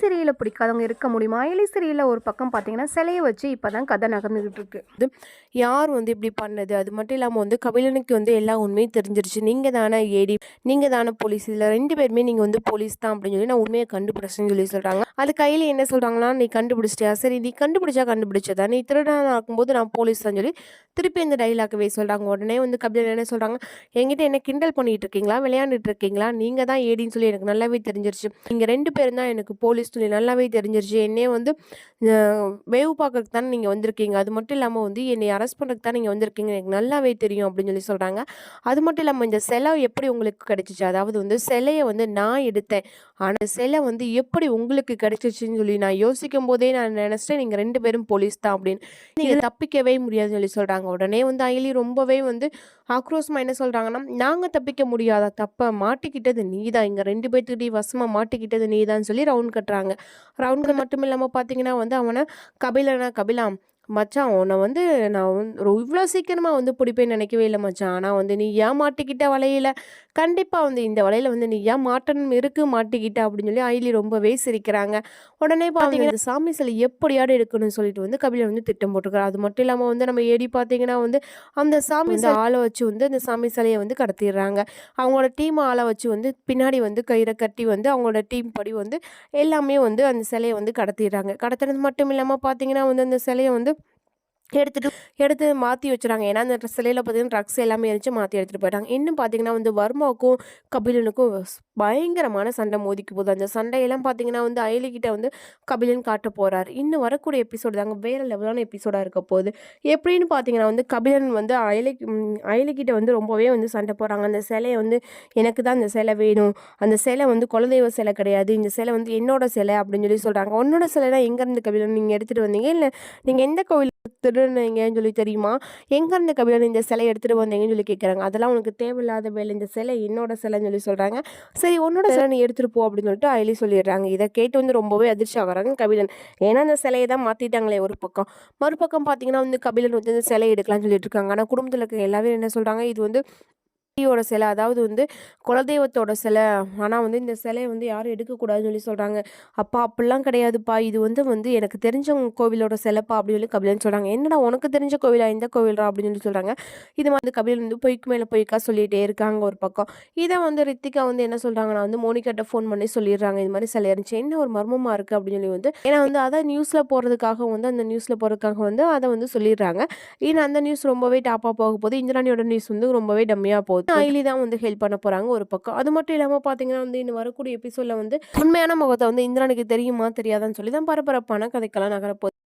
அயலி பிடிக்காதவங்க இருக்க முடியுமா? அயலி சிறையில் ஒரு பக்கம் பார்த்தீங்கன்னா சிலையை வச்சு இப்போ தான் கதை நகர்ந்துக்கிட்டு இருக்குது யார் வந்து இப்படி பண்ணது? அது மட்டும் இல்லாமல் வந்து கபிலனுக்கு வந்து எல்லா உண்மையும் தெரிஞ்சிருச்சு. நீங்கள் தானே ஏடி நீங்கள் தானே போலீஸ் இதில் ரெண்டு பேருமே நீங்கள் வந்து போலீஸ் தான் அப்படின்னு சொல்லி நான் உண்மையை கண்டுபிடிச்சேன்னு சொல்லி சொல்கிறாங்க அது கையில் என்ன சொல்கிறாங்கன்னா நீ கண்டுபிடிச்சிட்டியா? சரி நீ கண்டுபிடிச்சா கண்டுபிடிச்சதா? நீ திருடனா இருக்கும்போது நான் போலீஸ் தான் சொல்லி திருப்பி இந்த டைலாக்கவே சொல்கிறாங்க உடனே வந்து கபிலன் என்ன சொல்கிறாங்க என்கிட்ட என்ன கிண்டல் பண்ணிகிட்டு இருக்கீங்களா? விளையாண்டுட்டு இருக்கீங்களா? நீங்கள் தான் ஏடின்னு சொல்லி எனக்கு நல்லாவே தெரிஞ்சிருச்சு. நீங்கள் ரெண்டு பேரும் தான் எனக்கு போலீஸ் சொல்லி நல்லாவே தெரிஞ்சிருச்சு. என்னையே வந்து வேவு பார்க்கறதுக்கு தானே நீங்கள் வந்திருக்கீங்க. அது மட்டும் இல்லாமல் வந்து என்னை அரெஸ்ட் பண்ணுறதுக்கு தான் நீங்கள் வந்திருக்கீங்க. எனக்கு நல்லாவே தெரியும் அப்படின்னு சொல்லி சொல்கிறாங்க அது மட்டும் இல்லாமல் இந்த சிலை எப்படி உங்களுக்கு கிடைச்சிச்சு? அதாவது வந்து சிலையை வந்து நான் எடுத்தேன். ஆனால் சிலை வந்து எப்படி உங்களுக்கு கிடைச்சிச்சின்னு சொல்லி நான் யோசிக்கும் போதே நான் நினச்சிட்டேன். நீங்கள் ரெண்டு பேரும் போலீஸ் தான் அப்படின்னு. நீங்கள் தப்பிக்கவே முடியாதுன்னு சொல்லி சொல்கிறாங்க உடனே வந்து அயலி ரொம்பவே வந்து ஆக்ரோஷமாக என்ன சொல்கிறாங்கன்னா நாங்கள் தப்பிக்க முடியாத தப்பை மாட்டிக்கிட்டது நீ தான் இங்கே ரெண்டு பேர்த்துக்கிட்டே வசமாக மாட்டிக்கிட்டது நீ தான் சொல்லி ரவுண்ட் கட்டுறாங்க. ரவுண்டு மட்டும் இல்லாமல் பார்த்தீங்கன்னா வந்து அவனை கபிலனா கபிலாம். மச்சான் உன்னை வந்து நான் வந்து இவ்வளோ சீக்கிரமாக வந்து பிடிப்பேன்னு நினைக்கவே இல்லை மச்சான். ஆனால் வந்து நீ ஏன் மாட்டிக்கிட்ட வலையில? கண்டிப்பாக வந்து இந்த வலையில வந்து நீ ஏன் மாட்டணும் இருக்கு மாட்டிக்கிட்ட அப்படின்னு சொல்லி ஐலி ரொம்பவே சிரிக்கிறாங்க. உடனே பார்த்தீங்கன்னா சாமி சிலை எப்படியாவது எடுக்கணும்னு சொல்லிட்டு வந்து கபிலன் வந்து திட்டம் போட்டுருக்காரு. அது மட்டும் இல்லாமல் வந்து நம்ம ஏடி பார்த்தீங்கன்னா வந்து அந்த சாமி சிலை ஆளை வச்சு வந்து அந்த சாமி சிலையை வந்து கடத்திடுறாங்க. அவங்களோட டீம் ஆளை வச்சு வந்து பின்னாடி வந்து கயிறை கட்டி வந்து அவங்களோட டீம் படி வந்து எல்லாமே வந்து அந்த சிலையை வந்து கடத்திடுறாங்க. கடத்துறது மட்டும் இல்லாமல் பார்த்தீங்கன்னா வந்து அந்த சிலையை வந்து எடுத்துட்டு எடுத்து மாற்றி வச்சுறாங்க. ஏன்னா அந்த சிலையில் பார்த்தீங்கன்னா ட்ரக்ஸ் எல்லாமே இருந்துச்சு மாற்றி எடுத்துகிட்டு போயிட்டாங்க. இன்னும் பார்த்தீங்கன்னா வந்து வர்மாவுக்கும் கபிலனுக்கும் பயங்கரமான சண்டை மோதிக்கு போகுது அந்த சண்டையெல்லாம் பார்த்தீங்கன்னா வந்து அயலிக்கிட்ட வந்து கபிலன் காட்ட போகிறார் இன்னும் வரக்கூடிய எபிசோடு தாங்க வேறு லெவலான எபிசோடாக இருக்க போகுது. எப்படின்னு பார்த்தீங்கன்னா வந்து கபிலன் வந்து அயலி அயலிக்கிட்ட வந்து ரொம்பவே வந்து சண்டை போகிறாங்க அந்த சிலையை வந்து எனக்கு தான் அந்த சிலை வேணும். அந்த சிலை வந்து குலதெய்வ சிலை கிடையாது. இந்த சிலை வந்து என்னோட சிலை அப்படின்னு சொல்லி சொல்கிறாங்க உன்னோட சிலைனா எங்கேருந்து கபிலன் நீங்கள் எடுத்துகிட்டு வந்தீங்க? இல்லை நீங்கள் எந்த கோவில் திருடுனீங்கன்னு சொல்லி தெரியுமா? எங்கேருந்து கபிலன் இந்த சிலை எடுத்துகிட்டு வந்தீங்கன்னு சொல்லி கேட்குறாங்க. அதெல்லாம் உனக்கு தேவையில்லாத வேலை. இந்த சிலை என்னோட சிலைன்னு சொல்லி சொல்கிறாங்க சரி உன்னோட சிலை நீ எடுத்துகிட்டு போ அப்படின்னு சொல்லிட்டு அயலி சொல்லிடுறாங்க. இதை கேட்டு வந்து ரொம்பவே அதிர்ச்சி ஆகுறாங்க கபிலன். ஏன்னா அந்த சிலையை தான் மாற்றிட்டாங்களே ஒரு பக்கம். மறுபக்கம் பார்த்தீங்கன்னா வந்து கபிலன் வந்து இந்த சிலை எடுக்கலாம்னு சொல்லிட்டு இருக்காங்க. ஆனால் குடும்பத்தில் இருக்க எல்லாரும் என்ன சொல்கிறாங்க இது வந்து யோட சிலை அதாவது வந்து குலதெய்வத்தோட சிலை. ஆனால் வந்து இந்த சிலையை வந்து யாரும் எடுக்கக்கூடாதுன்னு சொல்லி சொல்கிறாங்க அப்பா அப்படிலாம் கிடையாதுப்பா. இது வந்து வந்து எனக்கு தெரிஞ்சவங்க கோவிலோட சிலைப்பா அப்படின்னு சொல்லி கபிலன் சொல்கிறாங்க என்னடா உனக்கு தெரிஞ்ச கோவிலா? இந்த கோவிலா அப்படின்னு சொல்லி சொல்கிறாங்க இது வந்து கபிலன் வந்து பொய்க்கு மேலே பொய்க்கா சொல்லிகிட்டே இருக்காங்க ஒரு பக்கம். இதை வந்து ரித்திகா வந்து என்ன சொல்கிறாங்கன்னா வந்து மோனிகாட்ட ஃபோன் பண்ணி சொல்லிடுறாங்க. இது மாதிரி சிலை இருந்துச்சு. என்ன ஒரு மர்மமாக இருக்குது அப்படின்னு சொல்லி வந்து ஏன்னா வந்து அதை நியூஸில் போகிறதுக்காக வந்து அந்த நியூஸில் போகிறதுக்காக வந்து அதை வந்து சொல்லிடுறாங்க. ஏன்னா அந்த நியூஸ் ரொம்பவே டாப்பாக போக போகுது. இந்திராணியோட நியூஸ் வந்து ரொம்பவே டம்மியாக போகுது. ஐலி தான் வந்து ஹெல்ப் பண்ண போகிறாங்க ஒரு பக்கம். அது மட்டும் இல்லாமல் பார்த்தீங்கன்னா வந்து இன்னும் வரக்கூடிய எபிசோடில் வந்து உண்மையான முகத்தை வந்து இந்திராணிக்கு தெரியுமா தெரியாதான்னு சொல்லி தான் பரபரப்பான கதைக்கெல்லாம் நகரப்போகுது.